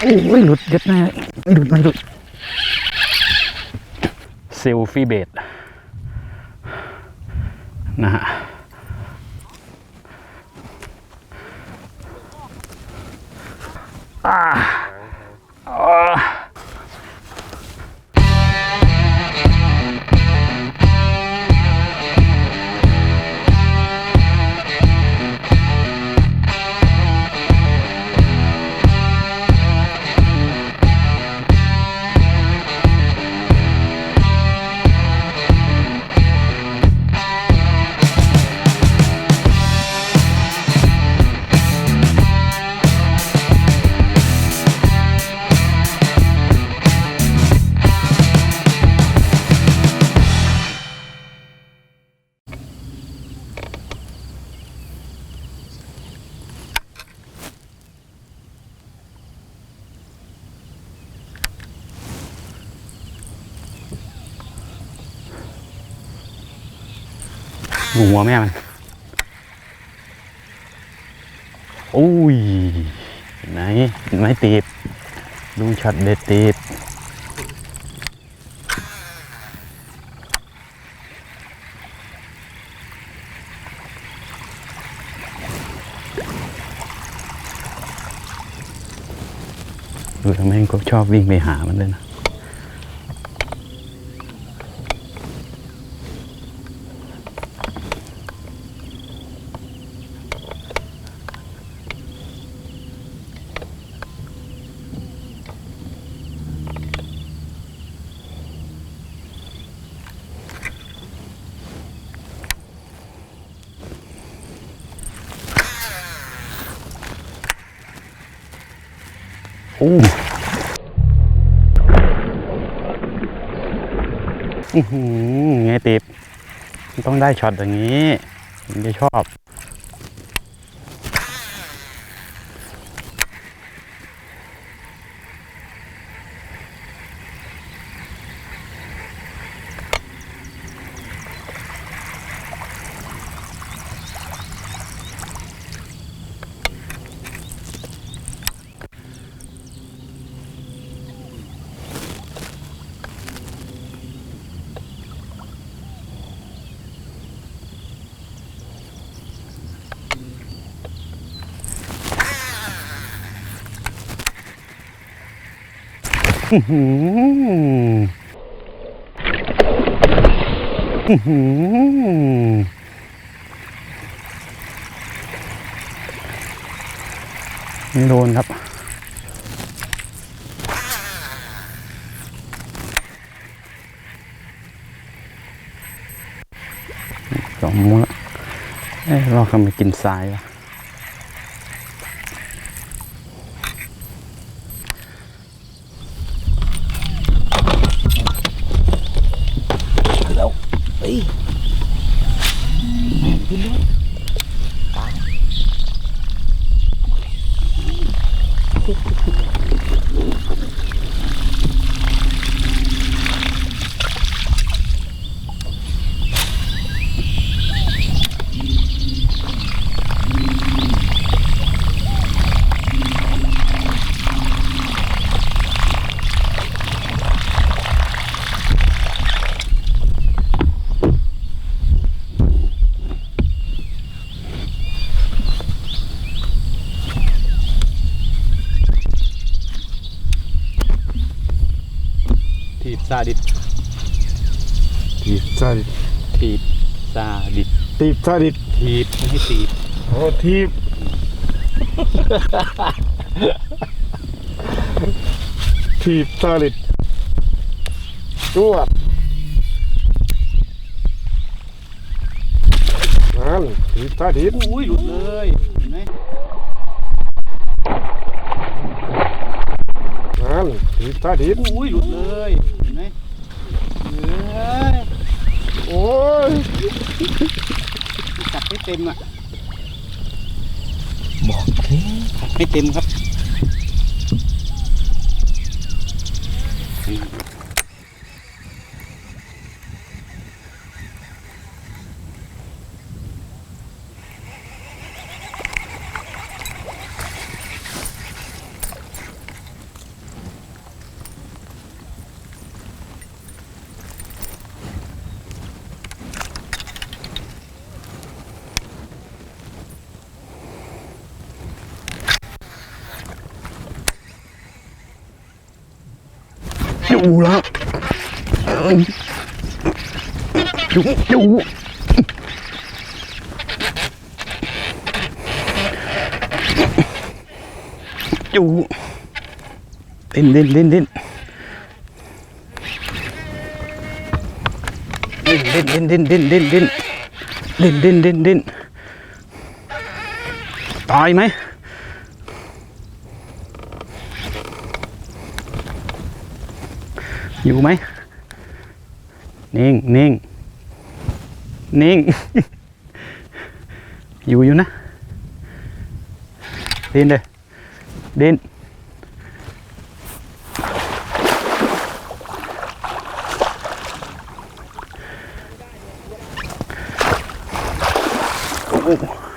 โอ้ยหลุดเย็ดแน่ไม่หลุดไม่หลุดเซลฟี่เบดนะฮะอ่า ดูหัวแม่มันโอ้ยเห็นไหนไหมตีบดูช็อตเด็ดตีบดูทำไมก็ชอบวิ่งไปหามันเลยนะ อ้อื้อไงติบมันต้องได้ช็อตอย่างนี้ถึงจะชอบ อื้อหืออื้อหือไม่โดนครับ สองมื้อเอ้ยเราทำไมกินทรายวะ แล้วเฮ้ยขึ้นด้วยตายทีบ ซาดิสทีบซาดิสทีบซาดิสทีบซาดิสทีบไม่ให้ทีบโอ้ทีบทีบซาดิสจวดนั่นทีบซาดิสอุ้ยหลุดเลยเห็นไหมนั่นทีบซาดิสอุ้ยหลุดเลยเห็นไหมเอ้ย โอ้ยจับไม่เต็มอะบอกเท่จับไม่เต็มครับ อยู่ล้วเอ้ยอยู่อยู่อยู่ดิ้นดิ้นดิ้นดิ้นดิ้นดิ้นดิ้นดิ้นดิ้นดิ้นดิ้นดิ้นดิ้นดิ้นตายไหม อยู่ไหม นิ่งนิ่งนิ่ง อยู่อยู่นะ ดินเลยดินโอ้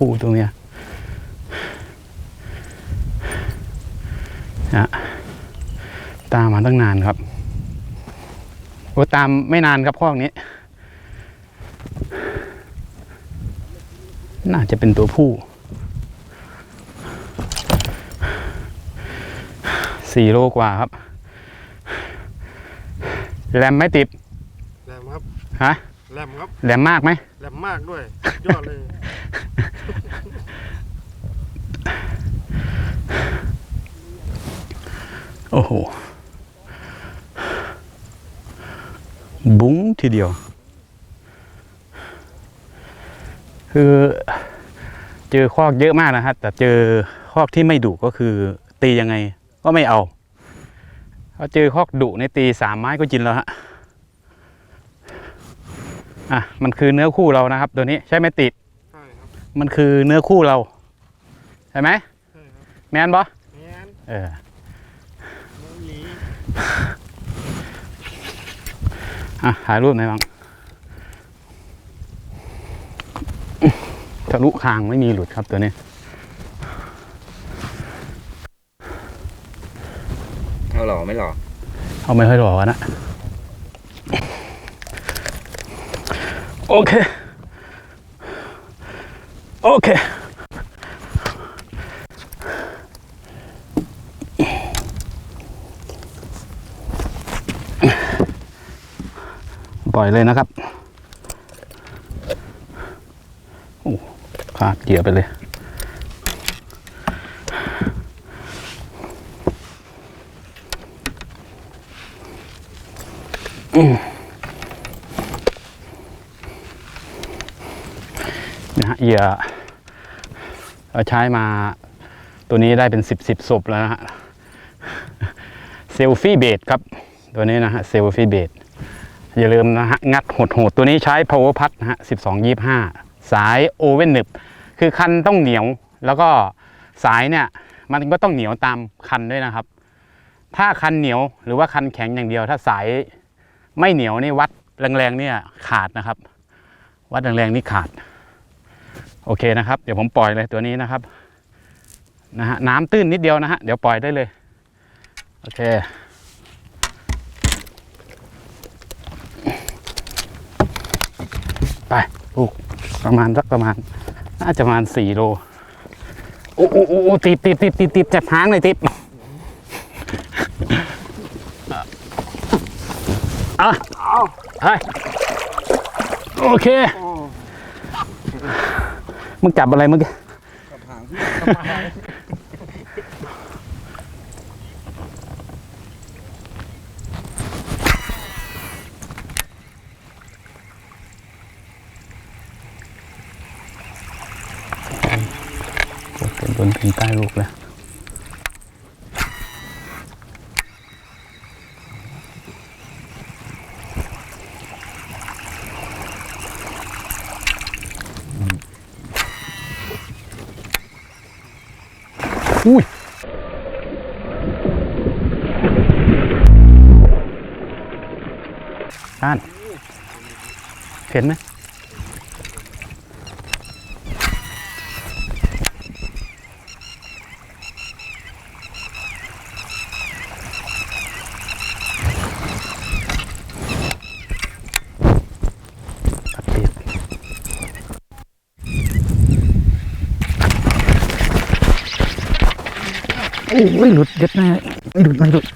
ตัวผู้ตัวเมียนะตามมาตั้งนานครับโอ้ตามไม่นานครับข้อกนี้ น่าจะเป็นตัวผู้สี่โลกว่าครับ แรมไม่ติดแหลมครับ ฮะแหลมครับ แรมมากไหมแหลมมากด้วย ยอดเลย โอ้โห บุ้งทีเดียว คือเจอคอกเยอะมากนะฮะ แต่เจอคอกที่ไม่ดุก็คือ ตียังไงก็ไม่เอาพอเจอคอกดุในตีสามไม้ก็กินแล้วฮะ อะ มันคือเนื้อคู่เรานะครับ ตัวนี้ใช่ไหมติด มันคือเนื้อคู่เรา ใช่ไหมใช่ครับแมนบอแมนเออน้องหลีอะถ่ายรูปหน่อยบ้างทะลุคางไม่มีหลุดครับตัวนี้เอาหล่อไม่หล่อเอาไม่ค่อยหล่อนะ โอเค โอเค ปล่อยเลยนะครับโอ้ขาดเกียร์ไปเลยนะฮะ เหยื่อเราใช้มาตัวนี้ได้เป็นสิบสิบศพแล้วนะฮะเซลฟี่เบดครับ ตัวนี้นะฮะเซลฟี่เบดอย่าลืมนะฮะ งัดโหดตัวนี้ใช้ power pad นะฮะสิบสองยี่ห้าสายโอเว่นหนึบ คือคันต้องเหนียว แล้วก็สายเนี่ย มันก็ต้องเหนียวตามคันด้วยนะครับ ถ้าคันเหนียวหรือว่าคันแข็งอย่างเดียว ถ้าสายไม่เหนียวนี่วัดแรงๆเนี่ยขาดนะครับ วัดแรงๆนี่ขาด โอเคนะครับ เดี๋ยวผมปล่อยเลยตัวนี้นะครับนะฮะน้ำตื้นนิดเดียวนะฮะเดี๋ยวปล่อยได้เลย โอเค ไปลูกประมาณสักประมาณ น่าจะประมาณสี่โลโอ้โอ้โอ้ติดติดติดติดติดจับหางเลยติดอะไปโอเค มึงจับอะไรเมื่อกี้กับหางเป็นบนถึงใต้ลูกแล้ว อุ้ยอ่านเห็นไหม โอ้ยหลุดเย็ดแน่ไม่หลุดไม่หลุด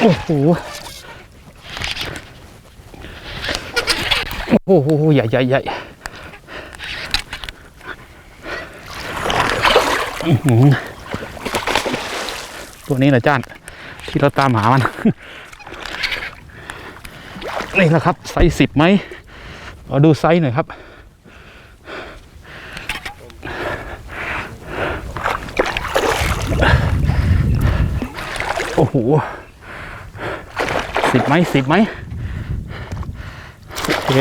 โอ้โหโอ้โหใหญ่ใหญ่ใหญ่ตัวนี้เหรอจ้าน ที่เราตามหามัน นี่แหละครับไซส์สิบไหมเอาดูไซส์หน่อยครับ โอ้โหสิบไหมสิบไหมโอเค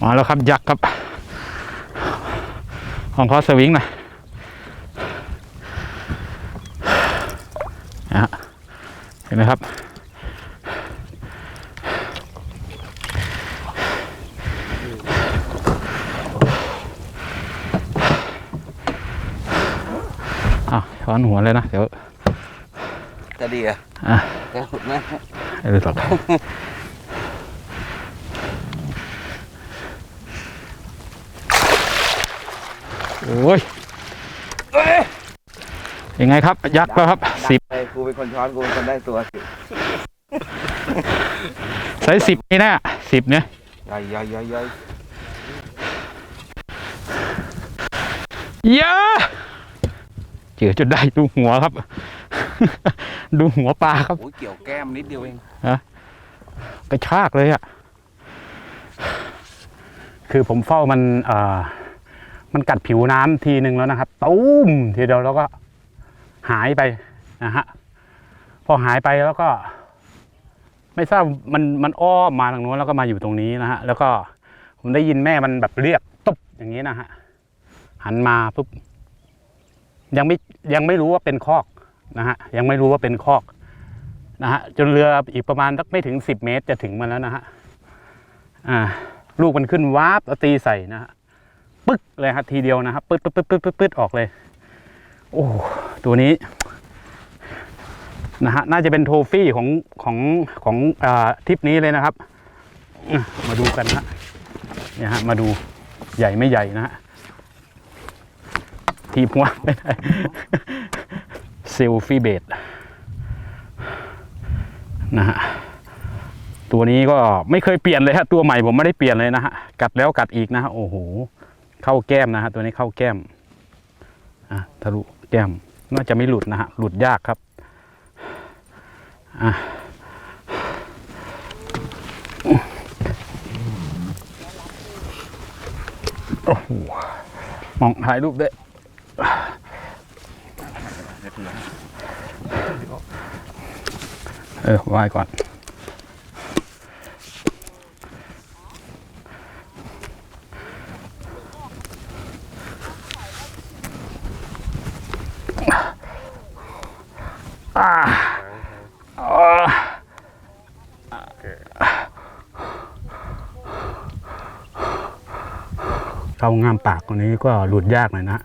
มาแล้วครับ ยักษ์ครับ ของพอสวิงนะนะเห็นไหมครับ อะช้อนหัวเลยนะ เดี๋ยวจะดีอะอะจะหลุดไหมไอ้เรื่องต่อโอ้ยยังไงครับ ยักษ์แล้วครับสิบไปกูเป็นคนช้อนกูเป็นคนได้ตัวสิใส่สิบนี่นะสิบเนี่ยใหญ่ใหญ่ใหญ่ใหญ่เยอะ เจอจนได้ดูหัวครับ ดูหัวปลาครับโอ้ยเกี่ยวแก้มนิดเดียวเองกระชากเลยอะ่ะคือผมเฝ้ามันเอ่อมันกัดผิวน้ำทีหนึ่งแล้วนะครับตุ้มทีเดียวแล้วก็หายไปนะฮะพอหายไปแล้วก็ ไม่ทราบมันมันอ้อมมาทางโน้นแล้วก็มาอยู่ตรงนี้นะฮะแล้วก็ผมได้ยินแม่มันแบบเรียกตุ๊บอย่างนี้นะฮะหันมาปุ๊บ ยังไม่ยังไม่รู้ว่าเป็นคอกนะฮะยังไม่รู้ว่าเป็นคอกนะฮะจนเรืออีกประมาณสักไม่ถึงสิบเมตรจะถึงมันแล้วนะฮะอ่าลูกมันขึ้นวาบแล้วตีใส่นะฮะปึ๊กเลยครับทีเดียวนะครับปึ๊ดปึ๊ดปึ๊ดปึ๊ดปึ๊ดออกเลย โอ้ตัวนี้นะฮะน่าจะเป็นโทฟี่ของของของอ่าทริปนี้เลยนะครับ มาดูกันนะฮะเนี่ยฮะมาดูใหญ่ไม่ใหญ่นะฮะ ทีบหัวไม่ได้เซลฟี่เบดนะฮะตัวนี้ก็ไม่เคยเปลี่ยนเลยฮะตัวใหม่ผมไม่ได้เปลี่ยนเลยนะฮะกัดแล้วกัดอีกนะฮะโอ้โหเข้าแก้มนะฮะตัวนี้เข้าแก้มอะทะลุแก้มน่าจะไม่หลุดนะฮะหลุดยากครับอะโอ้โหมองถ่ายรูปได้ เออไหว้ก่อน อ่าอ่าเข้างามปากตรงนี้ก็หลุดยากหน่อยนะ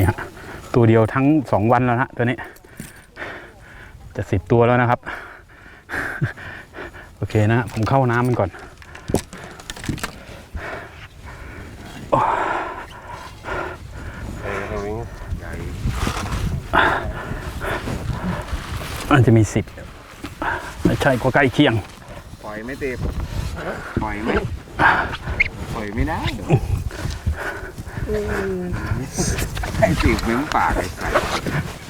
นี่ฮะตัวเดียวทั้งสองวันแล้วนะตัวนี้ จะสิบตัวแล้วนะครับ โอเคนะ ผมเข้าน้ำมันก่อนใหญ่มันจะมีสิบไม่ใช่ก็ใกล้เคียง ปล่อยไม่เต็มปล่อยไหมปล่อยไม่ได้ ให้ตีบเหมือนปากไอ้สัส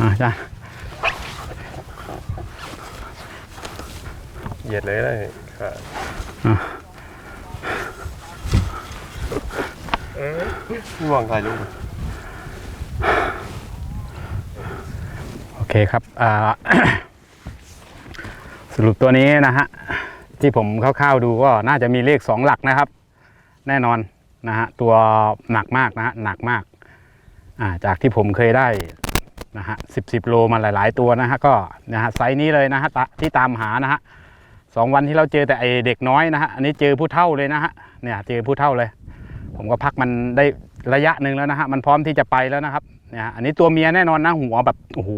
อ่าใช่เหยียดเลยได้ค่ะพี่มองถ่ายรูปโอเคครับอ่า สรุปตัวนี้นะฮะ ที่ผมคร่าวๆดูก็น่าจะมีเลขสองหลักนะครับ แน่นอนนะฮะ ตัวหนักมากนะฮะ หนักมากอ่า จากที่ผมเคยได้นะฮะสิบสิบโลมาหลาย ๆ ตัวนะฮะก็นะฮะไซส์นี้เลยนะฮะตะที่ตามหานะฮะสองวันที่เราเจอแต่ไอเด็กน้อยนะฮะอันนี้เจอผู้เท่าเลยนะฮะเนี่ยเจอผู้เท่าเลย ผมก็พักมันได้ระยะหนึ่งแล้วนะฮะมันพร้อมที่จะไปแล้วนะครับเนี่ยฮะอันนี้ตัวเมียแน่นอนนะหัวแบบโอ้โห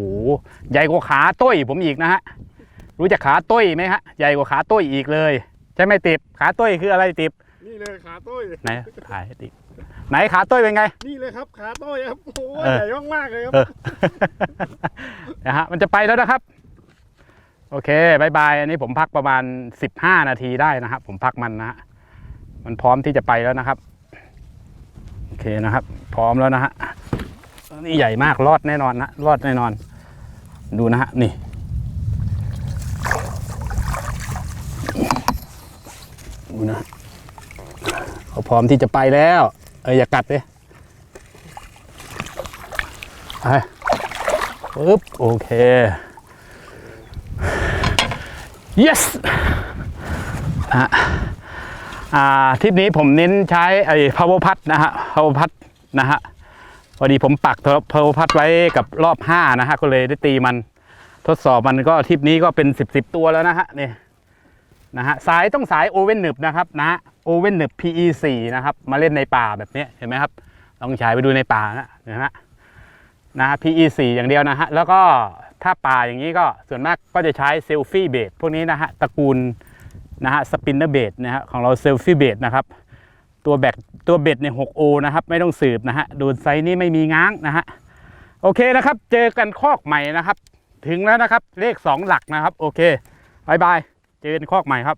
ใหญ่กว่าขาต้ยผมอีกนะฮะรู้จักขาต้ยไหมฮะใหญ่กว่าขาต้ยอีกเลย ใช่ไหมติบขาต้ยคืออะไรติบนี่เลยขาต้อยไหนถ่ายให้ติบ ไหนขาต้ยเป็นไง นี่เลยครับขาต้อยครับโอ้โหเออใหญ่มากๆเลยครับเออนะฮะมันจะไปแล้วนะครับ โอเคบายบายอันนี้ผมพักประมาณ 15 นาทีได้นะครับ ผมพักมันนะฮะมันพร้อมที่จะไปแล้วนะครับ โอเคนะครับ พร้อมแล้วนะฮะนี่ใหญ่มากรอดแน่นอนนะรอดแน่นอน ดูนะฮะนี่ดูนะเขาพร้อมที่จะไปแล้ว เอออย่ากัดเลยไปปึ๊บโอเค yes นะฮะอ่าทริปนี้ผมเน้นใช้ไอ้ power pad นะฮะ power pad นะฮะพอดีผมปัก power pad ไว้กับรอบ 5 นะฮะ ก็เลยได้ตีมันทดสอบมันก็ทริปนี้ก็เป็น 10บสตัวแล้วนะฮะนี่นะฮะสายต้องสายโอเว่นหนึบนะครับนะ โอเว่นหนึบ PE 4นะครับ มาเล่นในป่าแบบนี้เห็นไหมครับลองฉายไปดูในป่านะนไหมนะฮะ PE 4อย่างเดียวนะฮะแล้วก็ถ้าป่าอย่างนี้ก็ส่วนมากก็จะใช้เซลฟี่เบดพวกนี้นะฮะตระกูลนะฮะสปินเนอร์เบดนะฮะของเราเซลฟี่เบดนะครับตัวแบกตัวเบ็ดใน 6O นะครับไม่ต้องสืบนะฮะดูไซส์นี้ไม่มีง้างนะฮะโอเคนะครับ เจอกันคอกใหม่นะครับ ถึงแล้วนะครับเลข 2 หลักนะครับ โอเคบายบาย เจอกันคอกใหม่ครับ